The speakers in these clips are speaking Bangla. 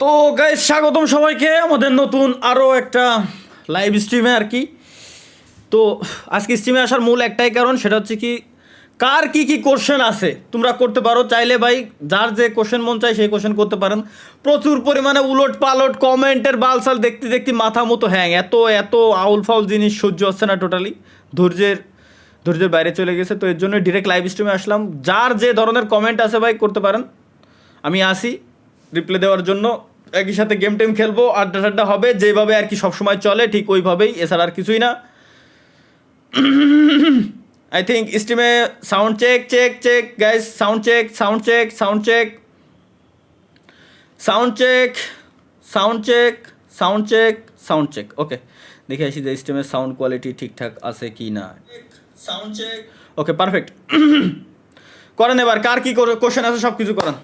তো গাইজ স্বাগতম সবাইকে। আমাদের নতুন আরও একটা লাইভ স্ট্রিমে আর কি। তো আজকে স্ট্রিমে আসার মূল একটাই কারণ, সেটা হচ্ছে কি, কার কি কি কোশ্চেন আছে? তোমরা করতে পারো, চাইলে ভাই, যার যে কোশ্চেন মন চায় সেই কোশ্চেন করতে পারেন। প্রচুর পরিমাণে উলট পালট কমেন্টের বালসাল দেখতে দেখতে মাথা মতো হ্যাং এত এত আউল ফাউল জিনিস সহ্য হচ্ছে না টোটালি ধৈর্যের ধৈর্যের বাইরে চলে গেছে। তো এর জন্য ডিরেক্ট লাইভ স্ট্রিমে আসলাম। যার যে ধরনের কমেন্ট আছে ভাই, করতে পারেন। আমি আসি। রিপ্লে দেওয়ার জন্য একই সাথে গেম টেম খেলব আড্ডা টাড্ডা হবে যেভাবে আর কি সবসময় চলে ঠিক ওইভাবেই এছাড়া আর কিছুই না। I think স্ট্রিমে sound check check check guys sound check sound check sound check sound check sound check sound check sound check ওকে দেখে আসি যে স্ট্রিমের সাউন্ড কোয়ালিটি ঠিকঠাক আছে কি না। সাউন্ড চেক ওকে পারফেক্ট করেন এবার কার কী কোশ্চেন আছে সব কিছু করেন।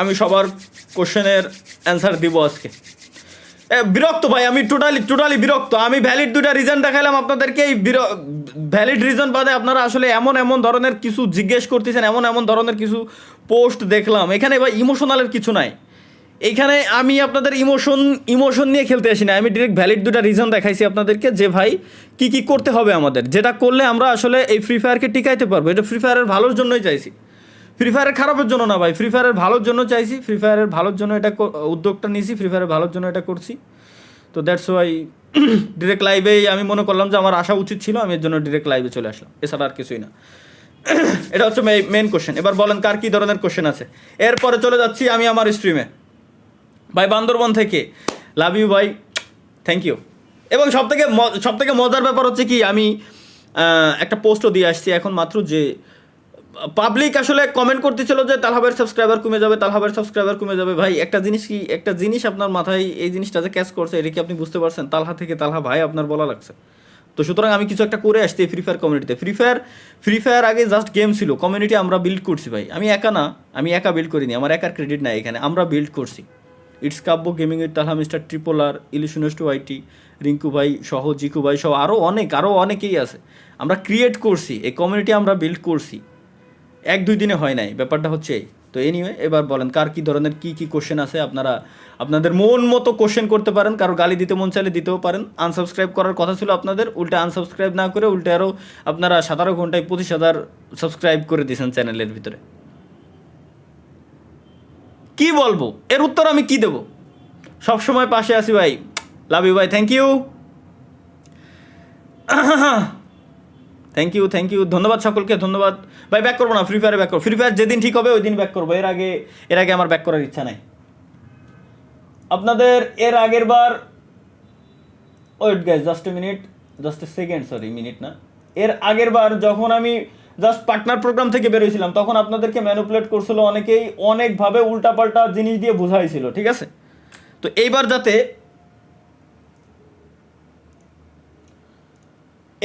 আমি সবার কোশ্চেনের অ্যান্সার দিব আজকে। বিরক্ত ভাই, আমি টোটালি টোটালি বিরক্ত। আমি ভ্যালিড দুটা রিজন দেখাইলাম, আপনাদেরকে এই ভ্যালিড রিজন বাদে আপনারা আসলে এমন এমন ধরনের কিছু জিজ্ঞেস করতেছেন, এমন এমন ধরনের কিছু পোস্ট দেখলাম। এখানে ভাই ইমোশনালের কিছু নাই। এখানে আমি আপনাদের ইমোশন ইমোশন নিয়ে খেলতে আসি না আমি ডিরেক্ট ভ্যালিড দুটা রিজন দেখাইছি আপনাদেরকে যে ভাই, কি কি করতে হবে আমাদের। যেটা করলে আমরা আসলে এই ফ্রি ফায়ারকে টিকাইতে পারব। এটা ফ্রি ফায়ারের ভালোর জন্যই চাইছি। ফ্রি ফায়ারের খারাপের জন্য না ভাই ফ্রি ফায়ারের ভালোর জন্য চাইছি ফ্রি ফায়ারের ভালোর জন্য এটা উদ্যোগটা নিয়েছি ফ্রি ফায়ারের ভালোর জন্য এটা করছি। তো দ্যাটস ওয়াই ডিরেক্ট লাইভেই আমি মনে করলাম যে আমার আসা উচিত ছিল, আমি এর জন্য ডিরেক্ট লাইভে চলে আসলাম। এছাড়া আর কিছুই না। এটা হচ্ছে মেন কোশ্চেন এবার বলেন কার কী ধরনের কোশ্চেন আছে। এরপরে চলে যাচ্ছি আমি আমার স্ট্রিমে ভাই, বান্দরবন থেকে। লাভ ইউ ভাই। থ্যাংক ইউ এবং সব থেকে সব থেকে মজার ব্যাপার হচ্ছে কি, আমি একটা পোস্টও দিয়ে আসছি এখন মাত্র যে পাবলিক আসলে কমেন্ট করতেছিল যে তালহাবের সাবস্ক্রাইবার কমে যাবে তালহাবের সাবস্ক্রাইবার কমে যাবে। ভাই, একটা জিনিস কি, একটা জিনিস আপনার মাথায় এই জিনিসটা যে ক্যাচ করছে, এটা কি আপনি বুঝতে পারছেন? তালহা থেকে তালহা ভাই, আপনার বলা লাগছে। তো সুতরাং আমি কিছু একটা করে আসছি ফ্রি ফায়ার কমিউনিটিতে ফ্রি ফায়ার ফ্রি ফায়ার আগে জাস্ট গেম ছিল। কমিউনিটি আমরা বিল্ড করছি ভাই। আমি একা না, আমি একা বিল্ড করিনি। আমার একার ক্রেডিট নাই এখানে। আমরা বিল্ড করছি। ইটস কাব্য গেমিং এর তালহা মিস্টার ট্রিপোলার ইলিশনেস্ট ওয়াইটি রিঙ্কু ভাই সহ, জিকু ভাই সহ আরও অনেক আরও অনেকেই আছে। আমরা ক্রিয়েট করছি। এই কমিউনিটি আমরা বিল্ড করছি। এক, দুই দিনে হয় নাই। ব্যাপারটা হচ্ছে এই। তো এনিওয়ে এবার বলেন, কার কি ধরনের, কি কি কোশ্চেন আছে? আপনারা, আপনাদের মন মতো কোশ্চেন করতে পারেন, কারও গালি দিতে মন চাইলে দিতেও পারেন। আনসাবস্ক্রাইব করার কথা ছিল আপনাদের, উল্টে আনসাবস্ক্রাইব না করে উল্টে আরও আপনারা সতেরো ঘন্টায় পঁচিশ হাজার সাবস্ক্রাইব করে দিয়েছেন চ্যানেলের ভিতরে। কি বলব? এর উত্তর আমি কি দেবো? সবসময় পাশে আছি ভাই। লাভ ইউ ভাই thank you thank you thank you ধন্যবাদ সকলকে, ধন্যবাদ। ভাই ব্যাক করব না ফ্রি ফায়ারে ব্যাক করব। ফ্রি ফায়ার যেদিন ঠিক হবে ওই দিন ব্যাক করব। এর আগে এর আগে আমার ব্যাক করার ইচ্ছা নাই। আপনাদের, এর আগের বার wait guys just a minute just a second sorry minute না। এর আগের বার যখন আমি জাস্ট পার্টনার প্রোগ্রাম থেকে বেরোইছিলাম, তখন আপনাদেরকে ম্যানুপুলেট করছিল অনেকেই, অনেকভাবে উল্টাপাল্টা জিনিস দিয়ে বোঝাইছিল, ঠিক আছে? তো এইবার যাতে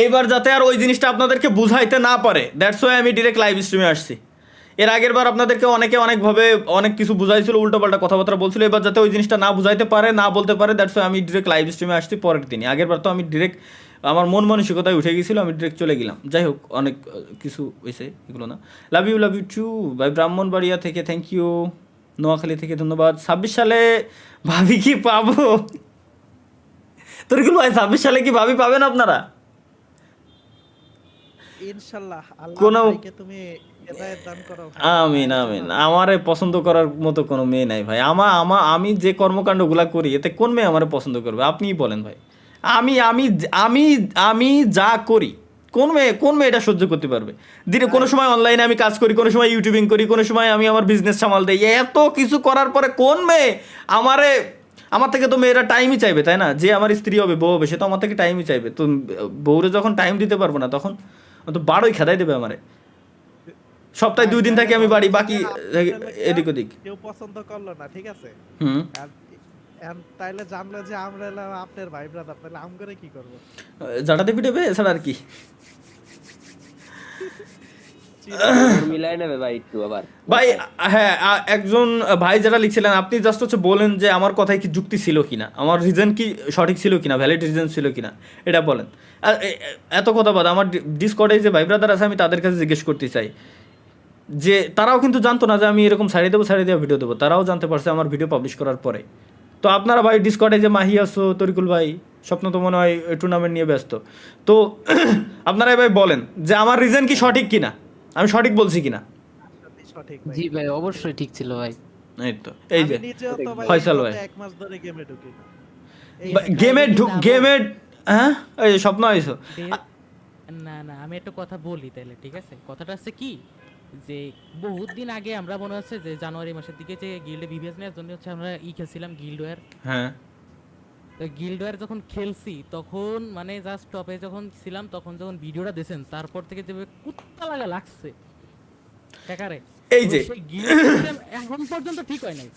এইবার যাতে আর ওই জিনিসটা আপনাদেরকে বুঝাইতে না পারে দ্যাটস ওয়াই আমি ডিরেক্ট লাইভ স্ট্রিমে আসছি। এর আগের বার আপনাদেরকে অনেকে অনেকভাবে অনেক কিছু বুঝাইছিল, উল্টোপাল্টা কথাবার্তা বলছিল, এবার যাতে ওই জিনিসটা না বুঝাইতে পারে, না বলতে পারে দ্যাটস ওয়াই আমি ডিরেক্ট লাইভ স্ট্রিমে আসছি পরের দিনই। আগের বার তো আমি ডিরেক্ট আমার মন মানসিকতায় উঠে গিয়েছিল আমি ডিরেক্ট চলে গেলাম। যাই হোক, অনেক কিছু হয়েছে, এগুলো না। Love you love you too ভাই ব্রাহ্মণবাড়িয়া থেকে থ্যাংক ইউ নোয়াখালী থেকে ধন্যবাদ। ছাব্বিশ সালে ভাবি কি পাবো? তোর ভাই ছাব্বিশ সালে কি ভাবি পাবেন আপনারা? আল্লাহ ভাইকে তুমি। আমিন আমিন। আমারে পছন্দ করার মতো কোনো মেয়ে নাই ভাই। আমা আমা আমি যে কর্মকাণ্ডগুলা করি এতে কোন মেয়ে আমারে পছন্দ করবে? আপনিই বলেন ভাই। আমি আমি আমি আমি যা করি কোন মেয়ে কোন মেয়ে এটা সহ্য করতে পারবে? দিনে কোনো সময় অনলাইনে আমি কাজ করি কোনো সময় ইউটিউবিং করি কোনো সময় আমি আমার বিজনেস সামাল দিই। এত কিছু করার পরে কোন মেয়ে আমারে আমার থেকে তো মেয়েরা টাইমই চাইবে তাই না? যে আমার স্ত্রী হবে বউ হবে সে তো আমার থেকে টাইমই চাইবে। তো বউরে যখন টাইম দিতে পারব না তখন তো বারোই খেদাই দেবে আমারে। সপ্তাহে দুই দিন থাকি আমি বাড়ি বাকি এদিক ওদিক। কেউ পছন্দ করল না ঠিক আছে? হুম। আর তাইলে জানলো যে আমরা আপনার ভাই ব্রাদার তাহলে আম করে কি করব? জাটাতে পিটাবে এছাড়া আর কি। ভাই হ্যাঁ একজন ভাই যেটা লিখছিলেন, আপনি জাস্ট হচ্ছে বলেন যে আমার কথায় কি যুক্তি ছিল কিনা, আমার রিজন কি সঠিক ছিল কিনা ভ্যালিড রিজন ছিল কিনা, এটা বলেন। এত কথা বাদ, আমার ডিসকর্ডে যে ভাই ব্রাদার আছে, আমি তাদের কাছে জিজ্ঞেস করতে চাই, যে তারাও কিন্তু জানতো না যে আমি এরকম ছাড়িয়ে দেবো, ছাড়িয়ে দেওয়া ভিডিও দেবো, তারাও জানতে পারছে আমার ভিডিও পাবলিশ করার পরে। তো আপনারা ভাই ডিসকর্ডে যে মাহি আসো তরিকুল ভাই, স্বপ্ন তো মনে হয় টুর্নামেন্ট নিয়ে ব্যস্ত। তো আপনারা ভাই বলেন যে আমার রিজন কি সঠিক কিনা। আমি সঠিক বলছি কিনা? সঠিক জি ভাই অবশ্যই ঠিক ছিল ভাই। এই তো এই যে ফয়সাল ভাই। এক মাস ধরে গেমে ঢুকি গেমে ঢুক গেমে হ্যাঁ? এই স্বপ্ন আইসো না না আমি একটা কথা বলি তাহলে ঠিক আছে? কথাটা হচ্ছে কি? যে বহুত দিন আগে আমরা মনে হচ্ছে যে জানুয়ারি মাসের দিকে যে গিল্ডে বিবিএস নেওয়ার জন্য হচ্ছে আমরা ই খেলছিলাম গিল্ডওয়্যার হ্যাঁ। গিল্ডওয়্যার যখন খেলছি তখন মানে জাস্ট টপে যখন ছিলাম তখন যখন ভিডিওটা দেখেন তারপর থেকে যে কুত্তা লাগা লাগছে। টাকারে এই যে এখন পর্যন্ত ঠিক হয় নাই।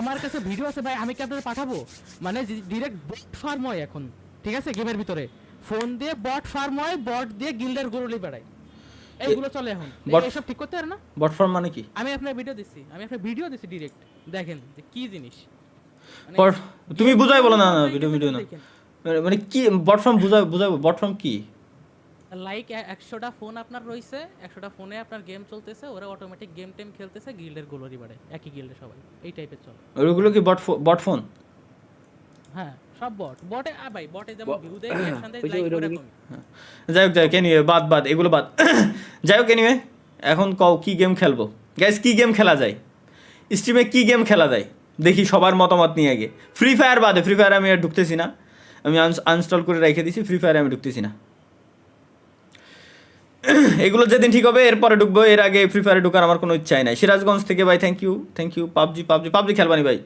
আমার কাছে ভিডিও আছে ভাই আমি কি আপনাদের পাঠাবো? মানে ডিরেক্ট বট ফার্ম হয় এখন। ঠিক আছে? গেমের ভিতরে। ফোন দিয়ে বট ফার্ম হয় বট দিয়ে গিল্ডের গরুলি বেড়ায়। এইগুলো চলে এখন। এসব ঠিক করতে পারে না? বট ফার্ম মানে কি? আমি আপনার ভিডিও দিচ্ছি আমি আপনার ভিডিও দিচ্ছি ডিরেক্ট দেখেন যে কি জিনিস। তুমি বুঝাই বলো না, না, video, video না। মানে কি বটফর্ম বুঝাই বুঝাই বটফর্ম কি? লাইক একশোটা ফোন আপনার রয়েছে একশোটা ফোনে আপনার গেম চলতেছে ওরা অটোমেটিক গেম টেম খেলতেছে গিল্ডের গোলরি বাড়ে একই গিল্ডে সবাই এই টাইপের চলে। ওইগুলো কি বট বটফোন হ্যাঁ সব বট বটে আ ভাই বটে যেমন ভিউ দেয় রিঅ্যাকশন দেয় লাইক। এরকমই যাই হোক যাই হোক এনিওয়ে বাদ বাদ এগুলো বাদ। যাই হোক এনিওয়ে এখন কও কি গেম খেলব? গ্যাস কি গেম খেলা যায়? স্ট্রিমে কি গেম খেলা যায়? দেখি সবার মতামত নিয়ে আগে। ফ্রি ফায়ার বাদে ফ্রি ফায়ার আমি আর ঢুকতেছি না। আমি আনস্টল করে রেখে দিছি ফ্রি ফায়ারে আমি ঢুকতেছি না। এগুলো যেদিন ঠিক হবে, এরপরে ঢুকবো। এর আগে ফ্রি ফায়ারে ঢুকার আমার কোনো ইচ্ছাই নাই। সিরাজগঞ্জ থেকে ভাই thank you thank you PUBG PUBG PUBG খেলবানি ভাই।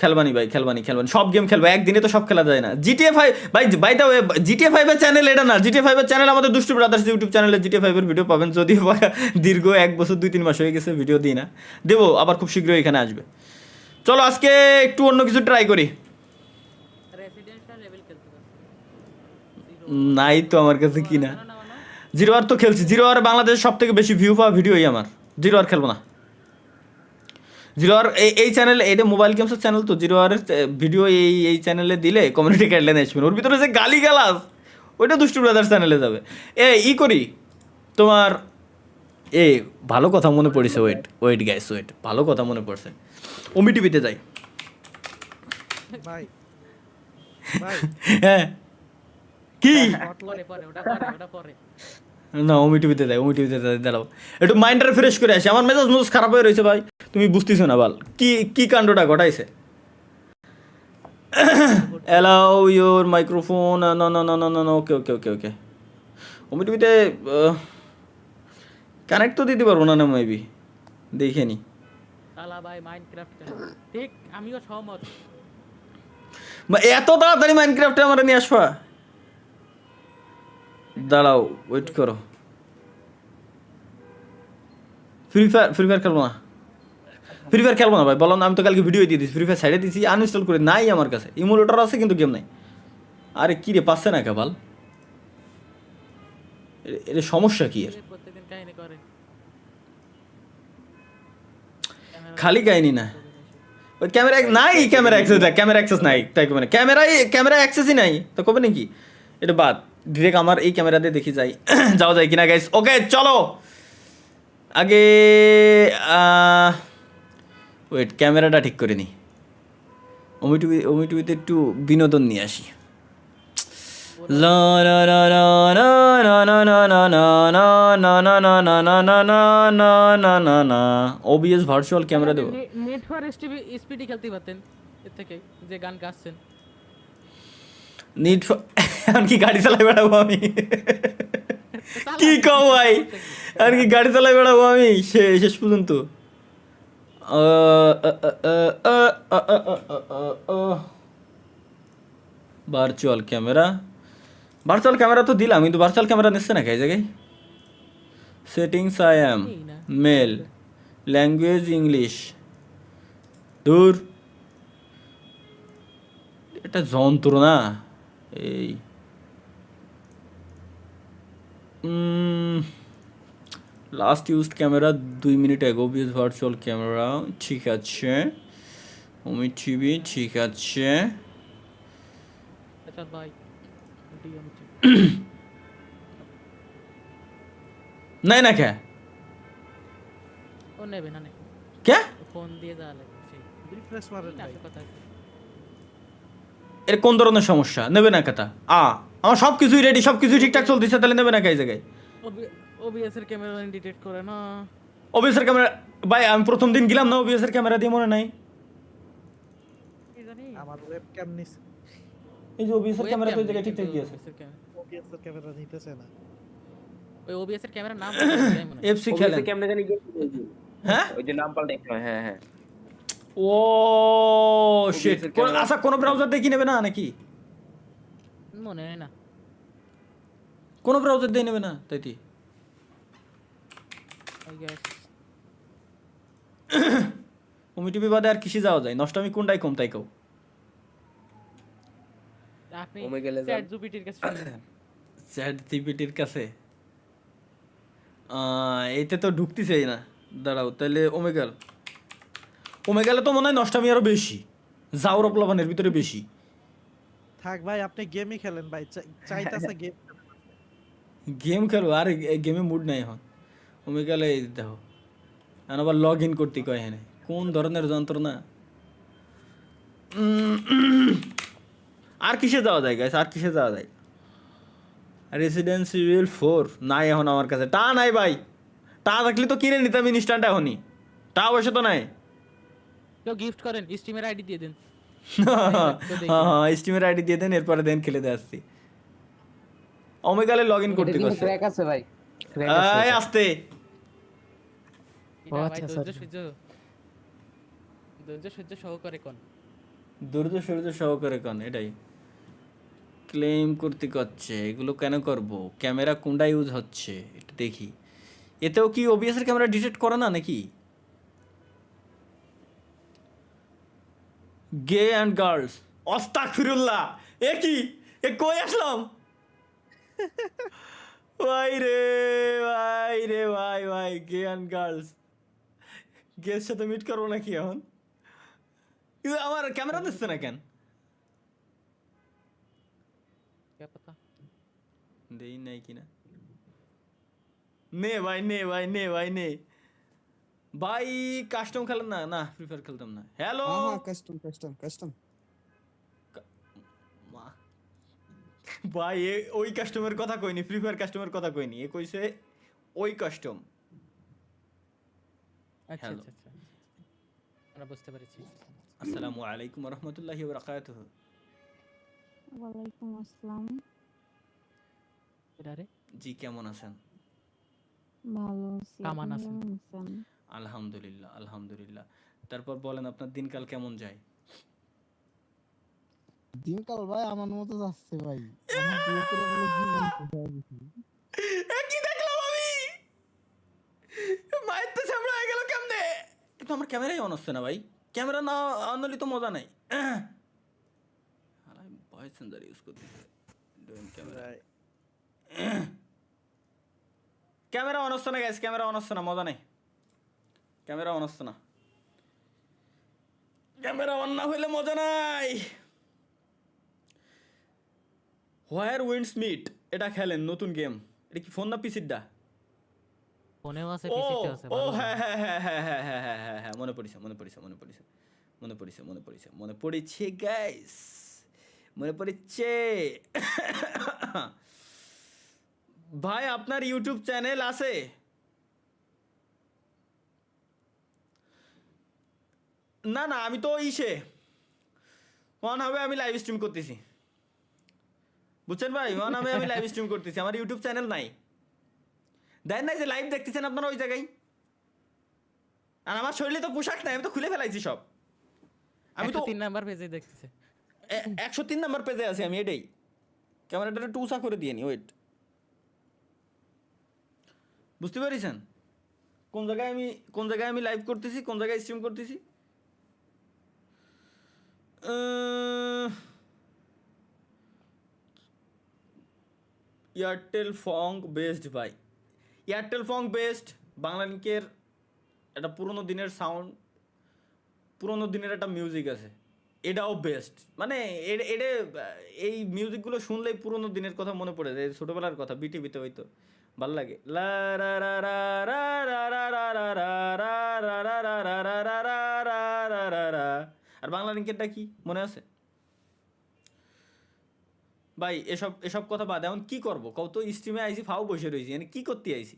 খেলবানি ভাই, খেলবানি খেলবানি। সব গেম খেলব। একদিনে তো সব খেলা যায় না। জিটিএ ফাইভ ভাই বাই দা জিটিএ ফাইভের চ্যানেল এটা না। জিটিএ ফাইভের চ্যানেল আমাদের দুষ্টু ব্রাদার্স ইউটিউব চ্যানেলে জিটিএ ফাইভের ভিডিও পাবেন। যদিও দীর্ঘ এক বছর, দুই, তিন মাস হয়ে গেছে ভিডিও দিই না। দেবো, আবার খুব শীঘ্রই এখানে আসবে। চলো আজকে একটু অন্য কিছু ট্রাই করি। নাই তো আমার কাছে কি না। জিরো আর তো খেলছি। জিরো আর বাংলাদেশের সব থেকে বেশি ভিউ পাওয়া ভিডিওই আমার। জিরো আর খেলব না। জিরো আর এই চ্যানেল এটা মোবাইল গেমসের চ্যানেল তো জিরো আর ভিডিও এই এই চ্যানেলে দিলে কমিউনিটি গাইডলাইন আসবে। ওর ভিতরে যে গালি গালাস ওইটা দুষ্টু ব্রাদার্স চ্যানেলে যাবে। এ, ই করি। তোমার এ ভালো কথা মনে পড়েছে ওয়েট ওয়েট গ্যাস ওয়েট ভালো কথা মনে পড়ছে। ওমি টিভিতে যাই। হ্যাঁ। কি? না ওমি টিভিতে দেয় ওমি টিভিতে দাঁড়াও। একটু মাইন্ডটা ফ্রেশ করে আসি। আমার মেজাজ মেজাজ খারাপ হয়ে রয়েছে ভাই। তুমি বুঝতেছো না বাল। কি কি কাণ্ডটা ঘটাইছে? অ্যালাউ ইউর মাইক্রোফোন না না না না না না ওকে ওকে ওকে ওকে ওমি টিভিতে কানেক্ট তো দিতে পারব না না মেবি দেখে নি। তালা ভাই মাইনক্রাফট ঠিক আমিও সহমত। এত তাড়াতাড়ি মাইনক্রাফটে আমার নিয়ে আসবা। দাঁড়াও ওয়েট করো। ফ্রি ফায়ার ফ্রি ফায়ার খেলব না। ফ্রি ফায়ার খেলব না ভাই বললাম আমি তো কালকে ভিডিও দিয়ে দিচ্ছি ফ্রি ফায়ার সাইডে দিচ্ছি আনইনস্টল করে নাই আমার কাছে। ইমুলেটর আছে কিন্তু গেম নাই। আরে কি রে পাচ্ছে না কেবল? এ- এর সমস্যা কি এর কাহিনী করে খালি কাহিনী না। ওই ক্যামেরা নাই ক্যামেরা অ্যাক্সেস দেখ, ক্যামেরা অ্যাক্সেস নাই, তাই মানে ক্যামেরাই ক্যামেরা অ্যাক্সেসই নাই, তো কবে নাকি এটা বাদ ডিরেক্ট আমার এই ক্যামেরা দিয়ে দেখি যাই, যাওয়া যায় কিনা গাইস ওকে চলো। আগে ওয়েট ক্যামেরাটা ঠিক করে নি ওমি টিভি ওমি টিভিতে একটু বিনোদন নিয়ে আসি। ওবিএস ভার্চুয়াল ক্যামেরা দেবো নেট ফর স্পিডি খেলতে পারতেন এর থেকে যে গান গাচ্ছেন নিড এখন কি গাড়ি চালাই বেড়াবো আমি কি কও ভাই আর কি গাড়ি চালাই বেড়াবো আমি শেষ পর্যন্ত ভার্চুয়াল ক্যামেরা ভার্চুয়াল ক্যামেরা তো দিলাম কিন্তু ভার্চুয়াল ক্যামেরা নিচ্ছে না এই জায়গায়? Settings I am male language English দূর। এটা যন্ত্র না এই। লাস্ট ইউজড ক্যামেরা দুই minute ago BS virtual camera ঠিক আছে। ওমি টিভি ঠিক আছে। আচ্ছা ভাই তে। নাই না কে? ও নেবে না নে কে? ফোন দিয়ে যাওয়া লাগবে রিফ্রেশ মারেন না, কথা এর কোন ধরনের সমস্যা? নেবে না কথা আ আমার সব কিছুই রেডি সব কিছুই ঠিকঠাক চলতেছে তাহলে নেবে না কে এই জায়গায়? ওবিএস এর ক্যামেরা ডিটেক্ট করে না। ওবিএসের ক্যামেরা ভাই আমি প্রথম দিন গেলাম না ওবিএস এর ক্যামেরা দিয়ে মনে নাই। আমার ওয়েব ক্যাম নিস এই যে ওবিএসের ক্যামেরা তো এই জায়গায় ঠিকঠাক এর ক্যামেরা। ওবিএস এর ক্যামেরা নিতেছে না ওই ওবিএস এর ক্যামেরার নাম। এফসি খেলেন ওবিএসে কেমনে জানি হ্যাঁ ওই যে নাম পাল্টে হ্যাঁ হ্যাঁ ও শিট আচ্ছা কোন ব্রাউজার দিয়ে কি নেবে না নাকি মনে হয় না কোন ব্রাউজার দিয়ে নেবে না তাই কি I guess। কমিটি বিবাদে আর কিসে যাওয়া যায় নষ্ট আমি কোনটাই কম তাই কও আপনি চ্যাট জিপিটির কাছে। চ্যাট জিপিটির কাছে? এতে তো ঢুকতেছেই না। দাঁড়াও তাহলে ওমেগাল ওমেগালে তো মনে হয় নষ্টামি আরও বেশি। জাউর প্লাবানের ভিতরে বেশি। থাক ভাই আপনি গেমই খেলেন ভাই। চাই- চাইতাছে গেম গেম খেলব আর গেমে মুড নাই এখন। ওমেগালে দেখো। এখন আবার লগ ইন করতে কয় হ্যাঁ কোন ধরনের যন্ত্রণা? আর কিসে যাওয়া যায় গাইস আর কিসে যাওয়া যায়? রেসিডেন্স ইভিল ফোর নাই এখন আমার কাছে। টা নাই ভাই। টা থাকলে তো কিনে নিতাম ইনস্ট্যান্ট এখনই। টা অবশ্য তো নাই। কেউ গিফট করেন স্টিমের আইডি দিয়ে দেন। হ্যাঁ হ্যাঁ স্টিমের আইডি দিয়ে দেন এরপরে দেন খেলে দিয়ে আসছি। ওমেগালে লগ ইন করতে করছে ক্র্যাক আছে ভাই। এই আসতে। ভাই আচ্ছা, ধৈর্য sorry. সহ্য। সহকারে কোন? দুর্য সূর্য সহকারে কন এটাই। ক্লেম করতে করছে, এগুলো কেন করব? ক্যামেরা কোনটা ইউজ হচ্ছে? একটু দেখি। এতেও কি ওবিএস এর ক্যামেরা ডিটেক্ট করে না নাকি? গে অ্যান্ড গার্লস অস্তাক ফিরুল্লাহ এ কি? এ কই আসলাম? ভাই রে ভাই রে, ভাই ভাই গে অ্যান্ড গার্লস গের সাথে মিট করব নাকি এখন? আমার ক্যামেরা দিচ্ছে না কেন কে পতা দেই কিনা নে ভাই নে ভাই নে ভাই নে ভাই কাস্টম না না ফ্রি ফায়ার খেলতাম না হ্যালো কাস্টম কাস্টম কাস্টম ভাই ওই কাস্টমের কথা কইনি ফ্রি ফায়ার কথা কইনি এ কইছে ওই কাস্টম আসসালামু আলাইকুম ওয়া ওয়া বারাকাতুহু। ওয়া আলাইকুম আসসালাম। এটা জি কেমন আছেন? ভালো আছি কামান আছেন? কেমন আছেন? আলহামদুলিল্লাহ আলহামদুলিল্লাহ। তারপর বলেন আপনার দিনকাল কেমন যায়? দিনকাল ভাই আমার মতো যাচ্ছে ভাই। কি? দেখলাম আমি? মায়ের তো সামনে হয়ে গেল কেমনে? কিন্তু আমার ক্যামেরাই অন হচ্ছে না ভাই। ক্যামেরা না অন তো মজা নাই। আমি ভয়েস সেন্সার ইউজ করতেছি। ক্যামেরা ভাই ক্যামেরা অন হচ্ছে না গ্যাস ক্যামেরা অন হচ্ছে না মজা নেই। ক্যামেরা অন হচ্ছে না। ক্যামেরা অন না হইলে মজা নাই। হোয়ার উইন্ডস মিট এটা খেলেন নতুন গেম এটা কি ফোন না পিসিরটা ফোনেও আছে পিসিতে আছে ও হ্যাঁ হ্যাঁ হ্যাঁ হ্যাঁ হ্যাঁ হ্যাঁ হ্যাঁ হ্যাঁ হ্যাঁ মনে পড়েছে মনে পড়েছে মনে পড়েছে মনে পড়েছে মনে পড়েছে মনে পড়েছে গাইস মনে পড়েছে। ভাই আপনার ইউটিউব চ্যানেল আছে? না না আমি তো ইসে। ওয়ান হবে আমি লাইভ স্ট্রিম করতেছি। বুঝছেন ভাই? ওয়ান হবে আমি লাইভ স্ট্রিম করতেছি। আমার ইউটিউব চ্যানেল নাই। দেন নাই যে লাইভ দেখতেছেন আপনারা ওই জায়গায়? আর আমার শরীরে তো পোশাক নাই আমি তো খুলে ফেলাইছি সব। আমি তো তিন নাম্বার পেজে দেখতেছি। একশো তিন নাম্বার পেজে আছি আমি এটাই। ক্যামেরাটা টুসা করে দিয়ে নি ওয়েট বুঝতে পেরেছেন? কোন জায়গায় আমি, কোন জায়গায় আমি লাইভ করতেছি, কোন জায়গায় স্ট্রিম করতেছি? এয়ারটেল ফং বেসড বাই এয়ারটেল ফং বেসড বাংলা লিঙ্কের একটা পুরোনো দিনের সাউন্ড পুরোনো দিনের একটা মিউজিক আছে। এটাও বেস্ট মানে এটা এই মিউজিকগুলো শুনলেই পুরোনো দিনের কথা মনে পড়ে যায় ছোটোবেলার কথা বিটিভিতে হয়তো ভালো লাগে আর বাংলা রিঙ্কেটটা কি মনে আছে ভাই এসব এসব কথা বাদ এখন কি করব কত স্ট্রিমে আইসি ফাও বসে রয়েছি মানে কি করতে আইসি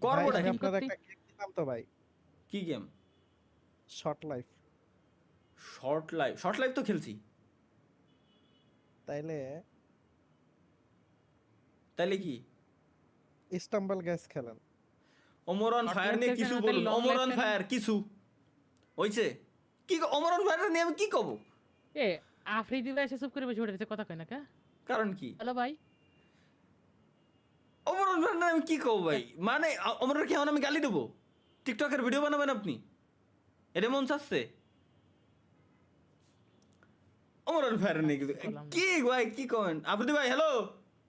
করবোটা ভাই কি game short life short live short live তো খেলছি। তাইলে তাইলে কি? ইস্টাম্বল গ্যাস খেলেন। অমরন ফায়ার নিয়ে কিছু বলুন। long অমরন ফায়ার কিছু। হইছে? কি অমরন ফায়ার নিয়ে আমি কি কব? এ আফ্রিদি ভাই এসে চুপ করে বসে পড়েছে কথা কয় না কা? কারণ কি? হ্যালো ভাই। অমরন ফায়ার আমি কি কব ভাই? মানে অমরন কি এখন আমি গালি দেবো? টিকটকের ভিডিও বানাবেন আপনি? এটা মন চাচ্ছে? ফায়ার কিছু বললাম না। কি ভাই কি কমেন আপনি ভাই হ্যালো